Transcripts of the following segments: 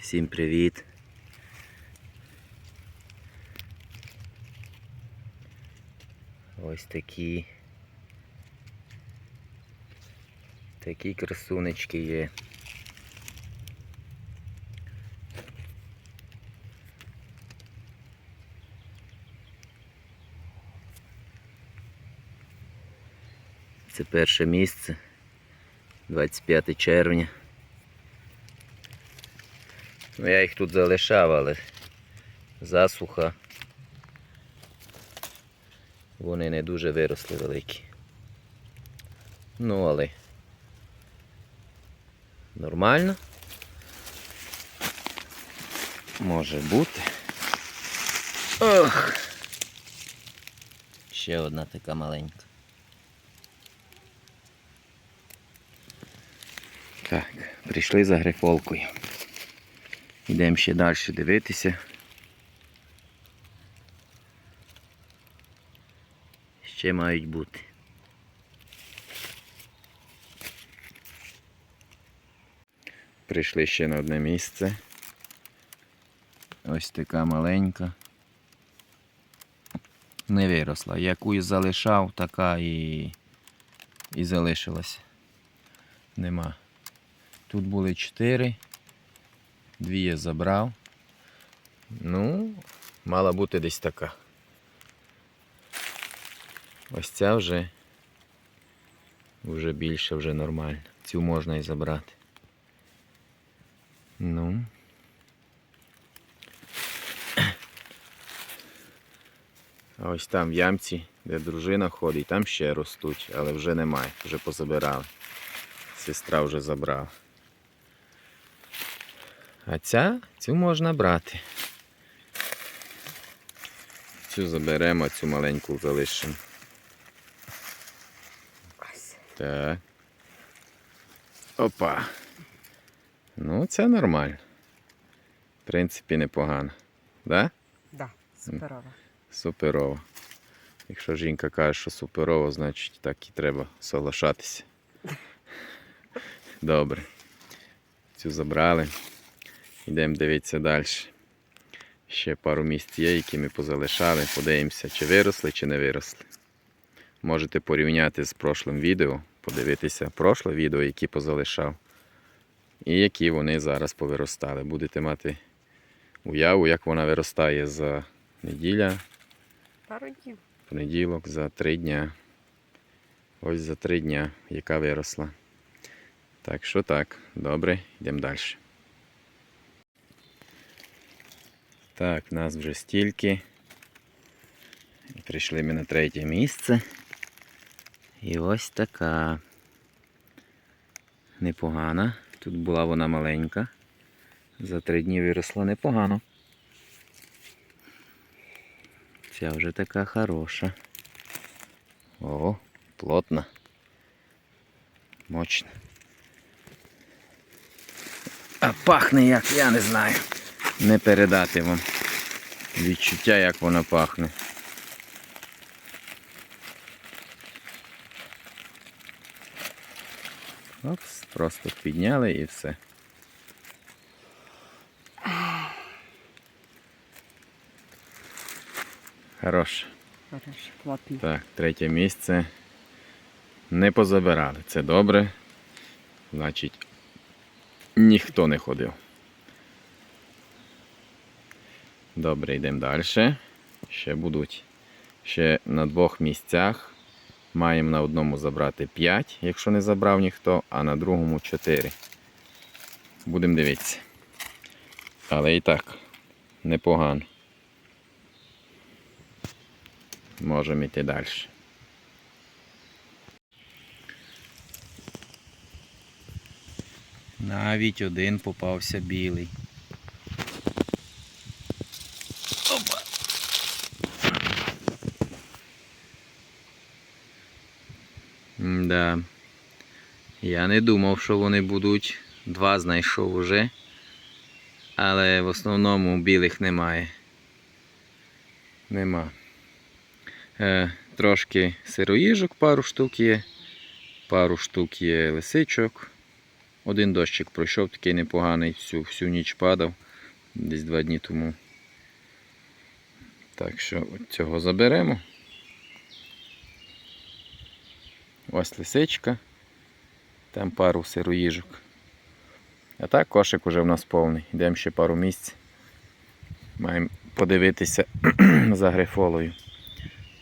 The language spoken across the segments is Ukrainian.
Всім привіт. Ось такі. Такі красунечки є. Це перше місце. 25 червня. Ну, я їх тут залишав, але засуха. Вони не дуже виросли великі. Ну, але нормально. Може бути. Ох! Ще одна така маленька. Так, прийшли за грифолкою. Йдемо ще далі дивитися. Ще мають бути. Прийшли ще на одне місце. Ось така маленька. Не виросла. Яку і залишав, така і, і залишилась. Нема. Тут були чотири. Дві я забрав. Ну, мала бути десь така. Ось ця вже, вже більше, вже нормально. Цю можна і забрати. Ну. А ось там в ямці, де дружина ходить, там ще ростуть, але вже немає, вже позабирали. Сестра вже забрала. А ця, цю можна брати. Цю заберемо, цю маленьку залишимо. Так. Опа. Ну, це нормально. В принципі, непогано. Да? Да, суперово. Суперово. Якщо жінка каже, що суперово, значить так і треба соглашатися. Добре. Цю забрали. Йдемо дивитися далі. Ще пару місць є, які ми позалишали. Подивимося, чи виросли, чи не виросли. Можете порівняти з прошлим відео, подивитися прошле відео, які позалишав. І які вони зараз повиростали. Будете мати уяву, як вона виростає за неділя, Пару днів. понеділок, за три дня. Ось за три дня, яка виросла. Так що так, добре, йдемо далі. Так, нас вже стільки. Прийшли ми на третє місце. І ось така непогана. Тут була вона маленька. За три дні виросла непогано. Ця вже така хороша. О, плотна. Мощна. А пахне як, я не знаю. Не передати вам відчуття, як вона пахне. Опс, просто підняли і все. Хорош. Хороший, плотний. Так, третє місце. Не позабирали. Це добре. Значить, ніхто не ходив. Добре, йдемо далі. Ще будуть. Ще на двох місцях. Маємо на одному забрати 5, якщо не забрав ніхто, а на другому 4. Будемо дивитися. Але і так, непогано. Можемо йти далі. Навіть один попався білий. Опа. Да. Я не думав, що вони будуть. Два знайшов уже. Але в основному білих немає. Нема. Е, трошки сироїжок, пару штук є, пару штук є лисичок. один дощик пройшов, такий непоганий, всю, всю ніч падав, десь два дні тому. Так що цього заберемо. Ось лисичка. Там пару сироїжок. А так кошик уже в нас повний. Йдемо ще пару місць. Маємо подивитися за грифолою.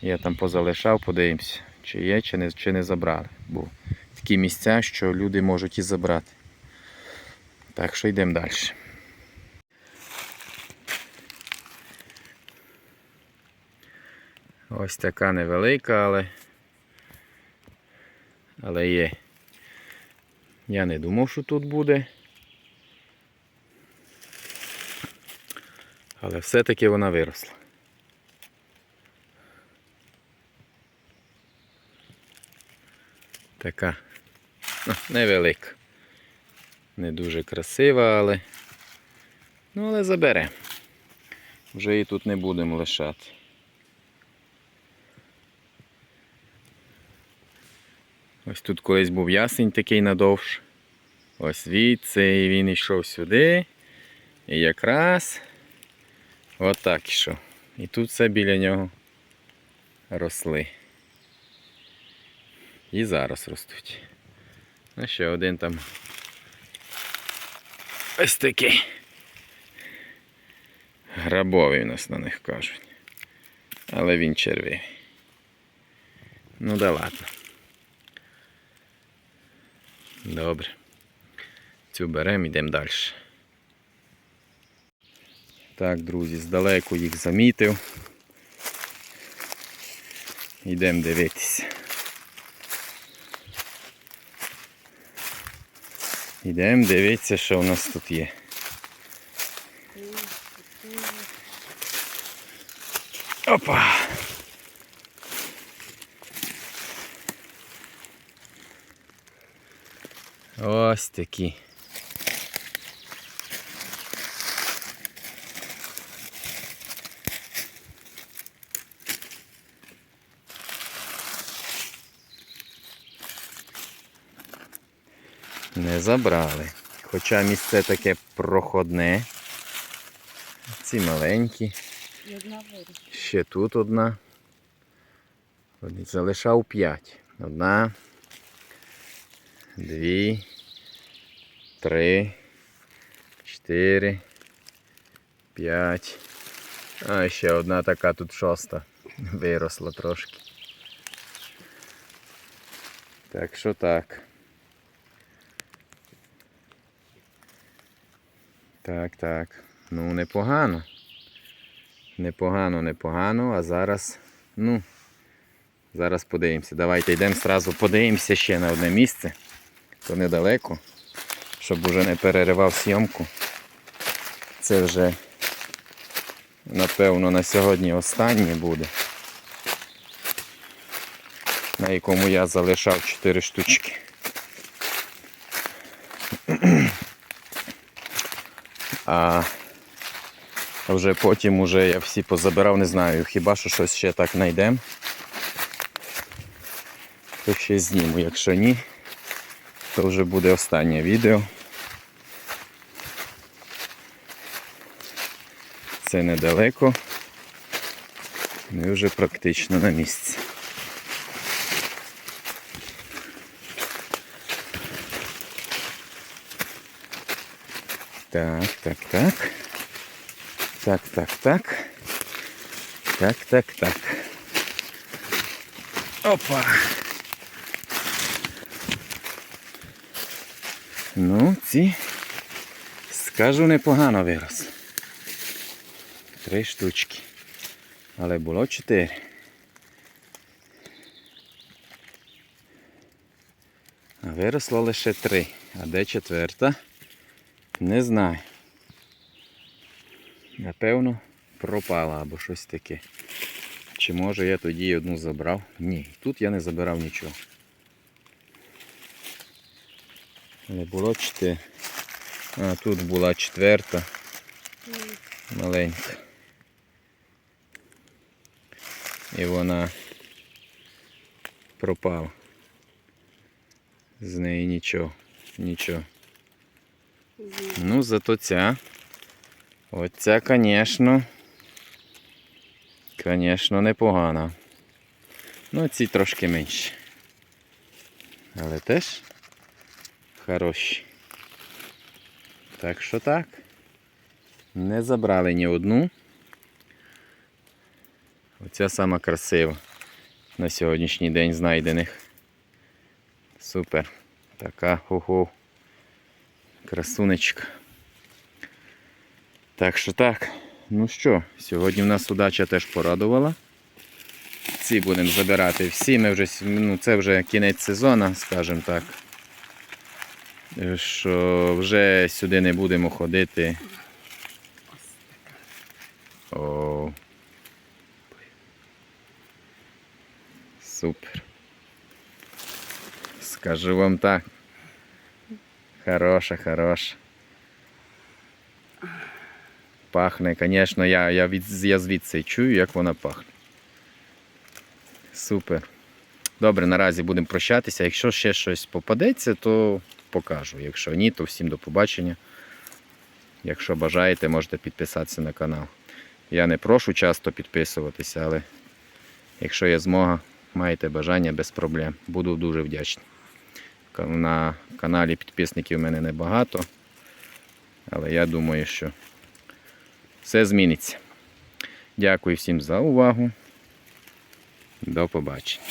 Я там позалишав, подивимося, чи є, чи не, чи не забрали. Бо такі місця, що люди можуть і забрати. Так що йдемо далі. Ось така невелика, але, але є. Я не думав, що тут буде. Але все-таки вона виросла. Така ну, невелика. Не дуже красива, але. Ну, але забере. Вже її тут не будемо лишати. Ось тут колись був ясень такий надовж. Ось звідси і він йшов сюди. І якраз отак йшов. І тут все біля нього росли. І зараз ростуть. А ще один там. Ось такий. Грабовий у нас на них кажуть. Але він червивий. Ну да ладно. Добре. Цю беремо, йдемо далі. Так, друзі, здалеку їх замітив. Йдемо дивитися. Йдемо дивитися, що у нас тут є. Опа! Ось такі. Не забрали. Хоча місце таке проходне. Ці маленькі. Ще тут одна. Залишав п'ять. Одна. Дві. Три. Чотири. П'ять. А ще одна така тут шоста. Виросла трошки. Так що так. Так, так. Ну, непогано. Непогано, непогано, а зараз, ну, зараз подивимося. Давайте йдемо зразу подивимося ще на одне місце. То недалеко, щоб уже не переривав зйомку. Це вже, напевно, на сьогодні останнє буде. На якому я залишав 4 штучки. А вже потім уже я всі позабирав, не знаю, хіба що щось ще так знайдемо. То ще зніму, якщо ні, то вже буде останнє відео. Це недалеко. Ми вже практично на місці. Так, так, так. Так, так, так. Так, так, так. Опа. Ну, ці, скажу, непогано виросли. Три штучки. Але було чотири. А виросло лише три. А де четверта? Не знаю. Напевно, пропала або щось таке. Чи може я тоді одну забрав? Ні, тут я не забирав нічого. Але було чотири. А тут була четверта. Маленька. І вона пропала. З неї нічого, нічого. Ну, зато ця. Оця, звісно. Звісно, непогана. Ну, ці трошки менші. Але теж хороші. Так що так. Не забрали ні одну. Оця сама красива на сьогоднішній день знайдених. Супер. Така ого. Красунечка. Так що так. Ну що, сьогодні в нас удача теж порадувала. Ці будемо забирати всі. Ми вже, ну, це вже кінець сезону, скажімо так. Е, Що вже сюди не будемо ходити. О. Супер. Скажу вам так. Хороша, хороша. Пахне, звісно, я, я, від, я звідси чую, як вона пахне. Супер. Добре, наразі будемо прощатися. Якщо ще щось попадеться, то покажу. Якщо ні, то всім до побачення. Якщо бажаєте, можете підписатися на канал. Я не прошу часто підписуватися, але якщо є змога, маєте бажання без проблем. Буду дуже вдячний. На каналі підписників в мене небагато, але я думаю, що все зміниться. Дякую всім за увагу. До побачення.